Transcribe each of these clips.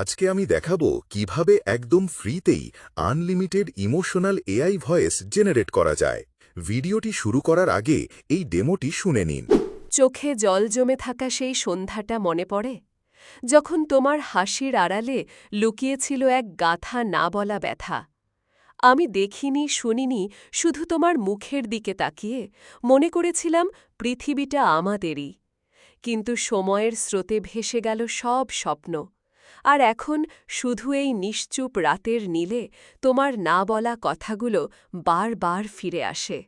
আজকে আমি দেখাবো কীভাবে একদম ফ্রিতেই unlimited emotional AI voice generate করা যায়। ভিডিওটি শুরু করার আগে এই ডেমোটি শুনে নিন। চোখে জল জমে থাকা সেই সন্ধ্যাটা মনে পড়ে? যখন তোমার হাসির আড়ালে লুকিয়েছিল এক গাথা না বলা ব্যথা। আমি দেখিনি, শুনিনি, শুধু তোমার মুখের দিকে তাকিয়ে মনে করেছিলাম পৃথিবীটা আমাদেরই। কিন্তু সময়ের স্রোতে ভেসে গেল সব স্বপ্ন। আর এখন শুধু এই নিশ্চুপ রাতের নীলে তোমার না বলা কথাগুলো বারবার ফিরে আসে।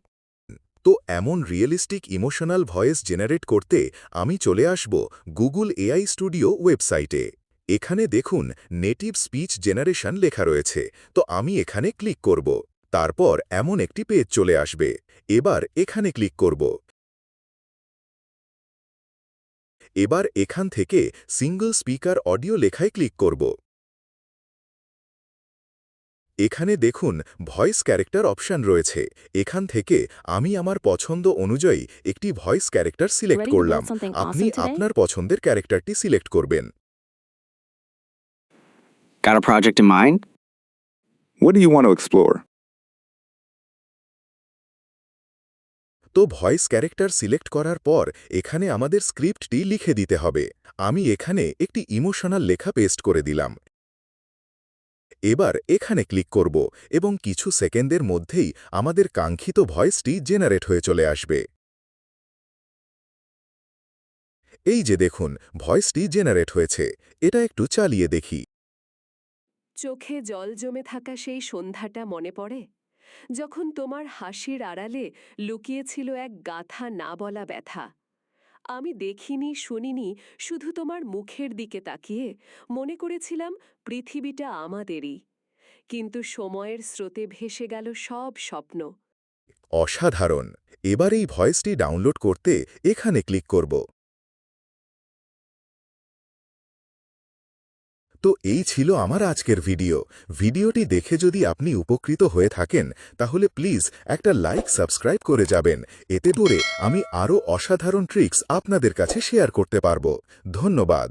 তো এমন রিয়েলিস্টিক ইমোশনাল ভয়েস জেনারেট করতে আমি চলে আসব গুগল এআই স্টুডিও ওয়েবসাইটে। এখানে দেখুন নেটিভ স্পিচ জেনারেশন লেখা রয়েছে, তো আমি এখানে ক্লিক করব। তারপর এমন একটি পেজ চলে আসবে। এবার এখানে ক্লিক করব। এবার এখান থেকে সিঙ্গল স্পিকার অডিও লেখায় ক্লিক করব। এখানে দেখুন ভয়েস ক্যারেক্টার অপশন রয়েছে। এখান থেকে আমি আমার পছন্দ অনুযায়ী একটি ভয়েস ক্যারেক্টার সিলেক্ট করলাম। আপনি আপনার পছন্দের ক্যারেক্টারটি সিলেক্ট করবেন। Got a project in mind? What do you want to explore? তো ভয়েস ক্যারেক্টার সিলেক্ট করার পর এখানে আমাদের স্ক্রিপ্টটি লিখে দিতে হবে। আমি এখানে একটি ইমোশনাল লেখা পেস্ট করে দিলাম। এবার এখানে ক্লিক করব এবং কিছু সেকেন্ডের মধ্যেই আমাদের কাঙ্ক্ষিত ভয়েসটি জেনারেট হয়ে চলে আসবে। এই যে দেখুন, ভয়েসটি জেনারেট হয়েছে। এটা একটু চালিয়ে দেখি। চোখে জল জমে থাকা সেই সন্ধ্যাটা মনে পড়ে? যখন তোমার হাসির আড়ালে লুকিয়েছিল এক গাথা না বলা ব্যথা। আমি দেখিনি, শুনিনি, শুধু তোমার মুখের দিকে তাকিয়ে মনে করেছিলাম পৃথিবীটা আমাদেরই। কিন্তু সময়ের স্রোতে ভেসে গেল সব স্বপ্ন। অসাধারণ! এবার এই ভয়েসটি ডাউনলোড করতে এখানে ক্লিক করব। তো এই ছিল আমার আজকের ভিডিও। ভিডিওটি দেখে যদি আপনি উপকৃত হয়ে থাকেন, তাহলে প্লিজ একটা লাইক, সাবস্ক্রাইব করে যাবেন। এতে করে আমি আরও অসাধারণ ট্রিক্স আপনাদের কাছে শেয়ার করতে পারব। ধন্যবাদ।